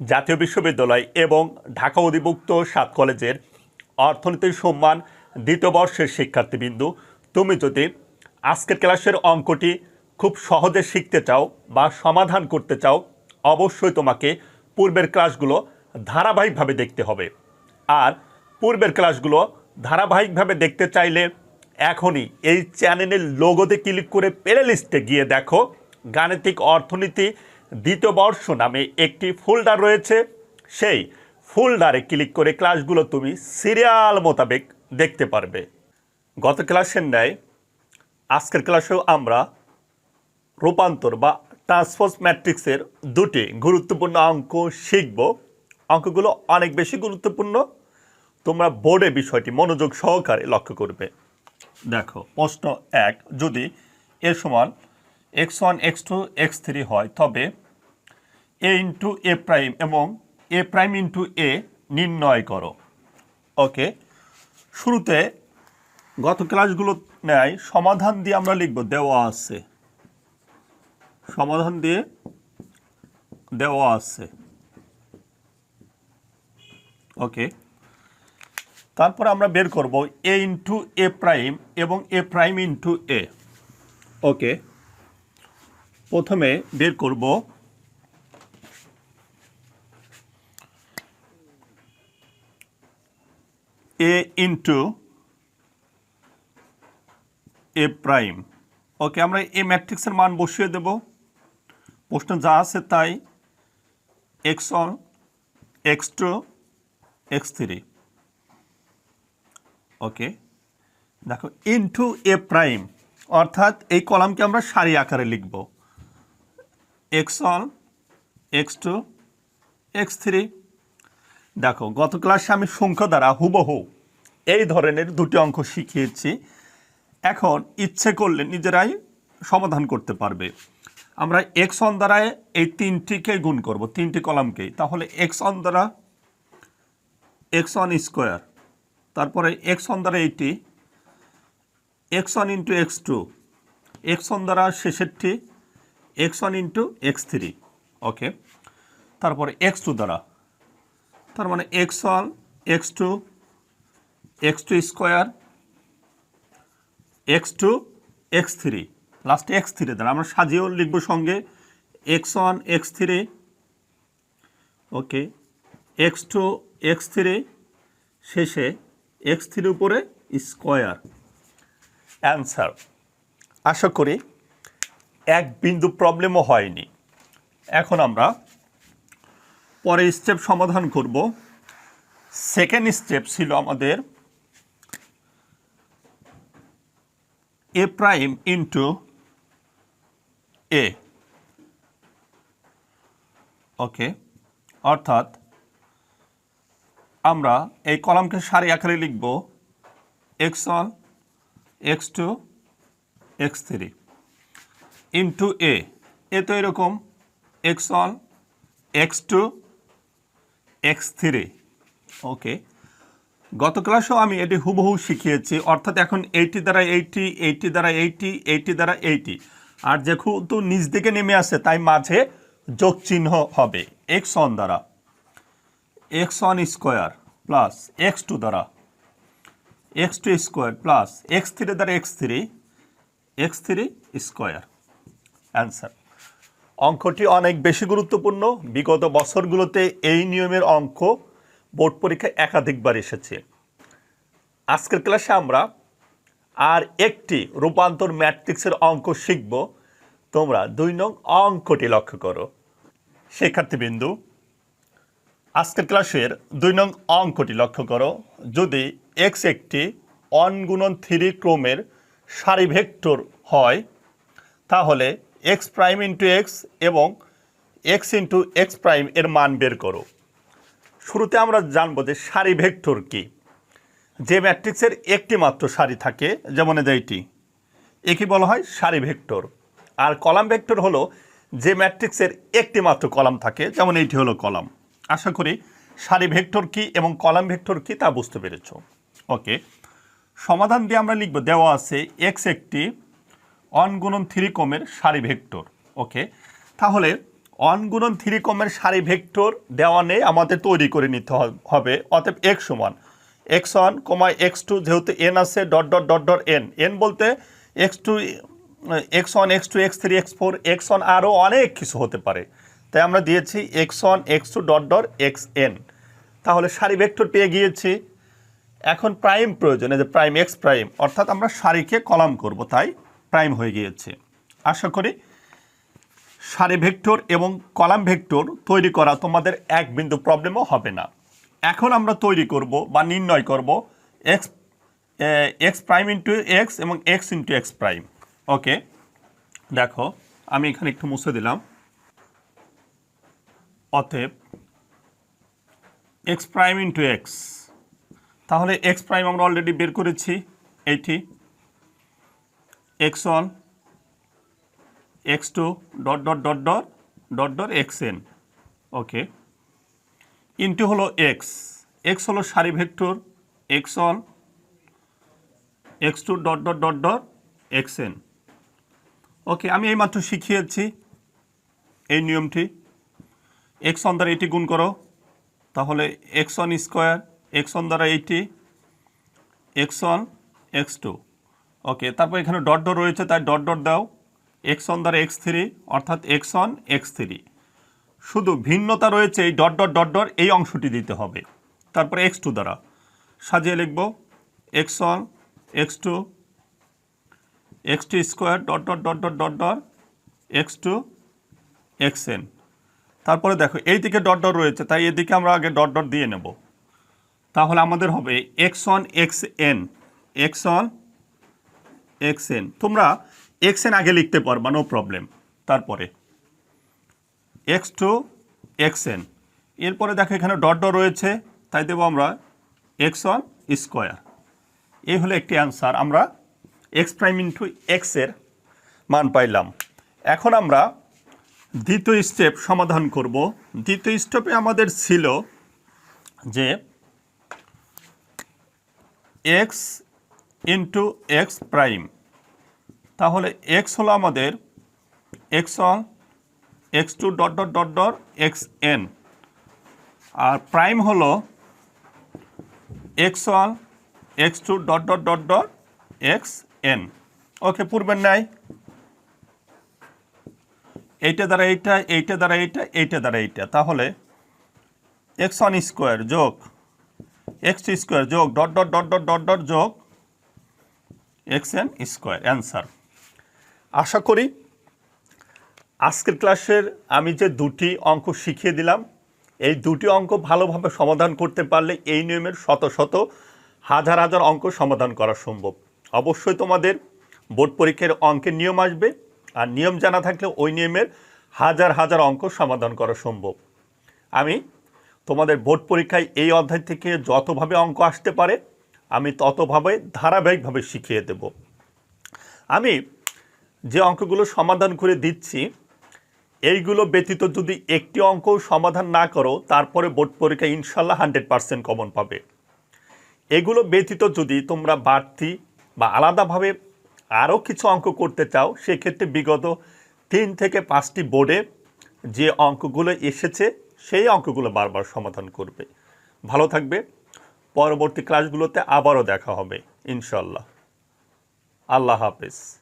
জাতীয় বিশ্ববিদ্যালয় এবং ঢাকা অধিভুক্ত সাত কলেজের অর্থনীতির সম্মান দ্বিতীয় বর্ষের শিক্ষার্থীবৃন্দু। তুমি যদি আজকের ক্লাসের অঙ্কটি খুব সহজে শিখতে চাও বা সমাধান করতে চাও, অবশ্যই তোমাকে পূর্বের ক্লাসগুলো ধারাবাহিকভাবে দেখতে হবে। আর পূর্বের ক্লাসগুলো ধারাবাহিকভাবে দেখতে চাইলে এখনই এই চ্যানেলের লোগোতে ক্লিক করে প্লে লিস্টে গিয়ে দেখো গাণিতিক অর্থনীতি দ্বিতীয় বর্ষ নামে একটি ফোল্ডার রয়েছে। সেই ফোল্ডারে ক্লিক করে ক্লাসগুলো তুমি সিরিয়াল মোতাবেক দেখতে পারবে। গত ক্লাসের ন্যায়, আজকের ক্লাসেও আমরা রূপান্তর বা ট্রান্সফোর্স ম্যাট্রিক্সের দুটি গুরুত্বপূর্ণ অঙ্ক শিখব। অঙ্কগুলো অনেক বেশি গুরুত্বপূর্ণ। তোমরা বোর্ডে বিষয়টি মনোযোগ সহকারে লক্ষ্য করবে। দেখো, প্রশ্ন এক, যদি এর সমান X one, X two, X three হয়। তবে এ ইন্টু এ প্রাইম এবং এ প্রাইম ইন্টু এ নির্ণয় করো। ওকে? শুরুতে গত ক্লাসগুলো নেয়, সমাধান দিয়ে আমরা লিখব, দেওয়া আছে। সমাধান দিয়ে দেওয়া আছে। ওকে? তারপর আমরা বের করব, এ ইন্টু এ প্রাইম এবং এ প্রাইম ইন্টু এ। ওকে? প্রথমে বের করব। এ ইন্টু এ প্রাইম ওকে আমরা এ ম্যাট্রিক্সের মান বসিয়ে দেব। প্রশ্ন যা আছে তাই। X one X two X three okay দেখো ইন্টু এ প্রাইম অর্থাৎ এই কলামকে আমরা সারি আকারে লিখব। X one X two X three দেখো, গত ক্লাসে আমি সংখ্যা দ্বারা হুবহু এই ধরনের দুটি অঙ্ক শিখিয়েছি। এখন ইচ্ছে করলে নিজেরাই সমাধান করতে পারবে। আমরা এক্স অন দ্বারা এই তিনটিকে গুণ করব, তিনটি কলামকেই। তাহলে এক্স অন দ্বারা এক্স ওয়ান স্কোয়ার তারপরে এক্স ওয়ান দ্বারা এইটি X one into X two X one দ্বারা শেষেরটি X one into X three okay তারপরে এক্স টু দ্বারা। তার মানে X one X two X two square X two X three লাস্টে x three দ্বারা আমরা সাজিয়েও লিখব সঙ্গে। X one X three okay X two X three শেষে এক্স থ্রির উপরে স্কোয়ার অ্যান্সার আশা করি এক বিন্দু প্রবলেমও হয়নি। এখন আমরা পরে স্টেপ সমাধান করব। সেকেন্ড স্টেপ ছিল আমাদের এ প্রাইম ইন্টু এ ওকে অর্থাৎ আমরা এই কলামকে সারি আকারে লিখব। X one X two X three into A A তো এরকম X one X two X three okay গত ক্লাসেও আমি এটি হুবহু শিখিয়েছি, অর্থাৎ এখন এইটি দ্বারা এইটি এইটি দ্বারা এইটি এইটি দ্বারা এইটি আর যেহেতু নিচ দিকে নেমে আসে, তাই মাঝে যোগ চিহ্ন হবে এক্স ওয়ান দ্বারা। X one square plus X two দ্বারা। X two square plus X three দ্বারা X three X three square answer অঙ্কটি অনেক বেশি গুরুত্বপূর্ণ। বিগত বছরগুলোতে এই নিয়মের অঙ্ক বোর্ড পরীক্ষায় একাধিকবার এসেছে। আজকের ক্লাসে আমরা আর একটি রূপান্তর ম্যাট্রিক্সের অঙ্ক শিখব। তোমরা দুই নং অঙ্কটি লক্ষ্য করো। শিক্ষার্থীবিন্দু, আজকের ক্লাসের দুই নং অঙ্কটি লক্ষ্য করো। যদি এক্স একটি অনগুণন থ্রি ক্রমের সারি ভেক্টর হয়, তাহলে এক্স প্রাইম ইন্টু এক্স এবং এক্স ইন্টু এক্স প্রাইম এর মান বের করো। শুরুতে আমরা জানব যে সারি ভেক্টর কি। যে ম্যাট্রিক্সের একটি মাত্র সারি থাকে, যেমন এইটি একে বলা হয়? সারি ভেক্টর। আর কলাম ভেক্টর হলো যে ম্যাট্রিক্সের একটি মাত্র কলাম থাকে, যেমন এইটি হলো কলাম। আশা করি সারি ভেক্টর কি এবং কলাম ভেক্টর কি তা বুঝতে পেরেছ। ওকে, সমাধান দিয়ে আমরা লিখব, দেওয়া আছে এক্স একটি অন গুণন থ্রি কমের সারি ভেক্টর ওকে তাহলে ওয়ান গুণন থ্রি কমের সারি ভেক্টর দেওয়া নেই আমাদের তৈরি করে নিতে হবে, অতএব এক্স সমান। X one comma x two যেহেতু এন আছে dot dot dot dot N N বলতে X two X one X two X three X four X one আরও অনেক কিছু হতে পারে। তাই আমরা দিয়েছি X one X two dot dot X N তাহলে সারি ভেক্টর পেয়ে গিয়েছি। এখন প্রাইম প্রয়োজনে যে প্রাইম এক্স প্রাইম অর্থাৎ আমরা সারিকে কলাম করব, তাই? প্রাইম হয়ে গিয়েছে। আশা করি সারি ভেক্টর এবং কলাম ভেক্টর তৈরি করা তোমাদের এক বিন্দু প্রবলেমও হবে না। এখন আমরা তৈরি করব বা নির্ণয় করব X X prime into X এবং X into X prime okay দেখো, আমি এখানে একটু মুছে দিলাম। অতএব এক্স প্রাইম ইন্টু এক্স তাহলে এক্স প্রাইম আমরা অলরেডি বের করেছি, এইটি। X one X two dot dot dot dot dot dot X N okay into হলো এক্স এক্স হলো সারি vector two dot dot dot dot X N okay আমি এইমাত্র শিখিয়েছি এই নিয়মটি। এক্স ওয়ান দ্বারা এটি গুণ করো, তাহলে X one square X one দ্বারা এইটি X one X two okay, তারপর এখানে ডট ডট রয়েছে, তাই ডট ডট দাও। এক্স ওয়ান দ্বারা এক্স থ্রি অর্থাৎ এক্স ওয়ান এক্স থ্রি শুধু ভিন্নতা রয়েছে এই ডট ডট ডট ডট, এই অংশটি দিতে হবে। তারপরে এক্স টু দ্বারা। সাজিয়ে লিখব X one X two X two square dot dot dot dot dot dot X two X N তারপরে দেখো, এই দিকে ডট ডট রয়েছে, তাই এদিকে আমরা আগে ডট ডট দিয়ে নেব। তাহলে আমাদের হবে X one X N X one X N. তোমরা এক্স এন আগে লিখতে পারবা নো প্রবলেম তারপরে। X two X N. এরপরে দেখো এখানে ডট ডট রয়েছে, তাই দেবো আমরা এক্স ওয়ান স্কোয়ার। এই হলো একটি অ্যান্সার আমরা এক্স প্রাইম ইন্টু এক্সের মান পাইলাম। এখন আমরা দ্বিতীয় স্টেপ সমাধান করব। দ্বিতীয় স্টেপে আমাদের ছিল যে এক্স ইন্টু এক্স প্রাইম তাহলে এক্স হলো আমাদের X one X two dot dot dot dot X N আর প্রাইম হলো X one X two dot dot dot dot X N okay পূর্বের ন্যায় এইটা দ্বারা এইটা এইটা দ্বারা এইটা এইটা দ্বারা এইটা তাহলে এক্স ওয়ান স্কোয়ার যোগ এক্স স্কোয়ার যোগ dot dot dot dot dot dot যোগ এক্স এন স্কোয়ার অ্যান্সার আশা করি আজকের ক্লাসের আমি যে দুটি অঙ্ক শিখিয়ে দিলাম, এই দুটি অঙ্ক ভালোভাবে সমাধান করতে পারলে এই নিয়মের শত শত হাজার হাজার অঙ্ক সমাধান করা সম্ভব। অবশ্যই তোমাদের বোর্ড পরীক্ষার অঙ্কের নিয়ম আসবে, আর নিয়ম জানা থাকলে ওই নিয়মের হাজার হাজার অঙ্ক সমাধান করা সম্ভব। আমি তোমাদের বোর্ড পরীক্ষায় এই অধ্যায় থেকে যতভাবে অঙ্ক আসতে পারে আমি ততভাবে ধারাবাহিকভাবে শিখিয়ে দেব। আমি যে অঙ্কগুলো সমাধান করে দিচ্ছি, এইগুলো ব্যতীত যদি একটি অঙ্ক সমাধান না করো, তারপরে বোর্ড পরীক্ষায় ইনশাল্লাহ হান্ড্রেড পার্সেন্ট কমন পাবে। এগুলো ব্যতীত যদি তোমরা বাড়তি বা আলাদাভাবে আরও কিছু অঙ্ক করতে চাও, সেক্ষেত্রে বিগত তিন থেকে পাঁচটি বোর্ডে যে অঙ্কগুলো এসেছে, সেই অঙ্কগুলো বারবার সমাধান করবে। ভালো থাকবে। পরবর্তী ক্লাসগুলোতে আবারও দেখা হবে ইনশাল্লাহ আল্লাহ হাফেজ।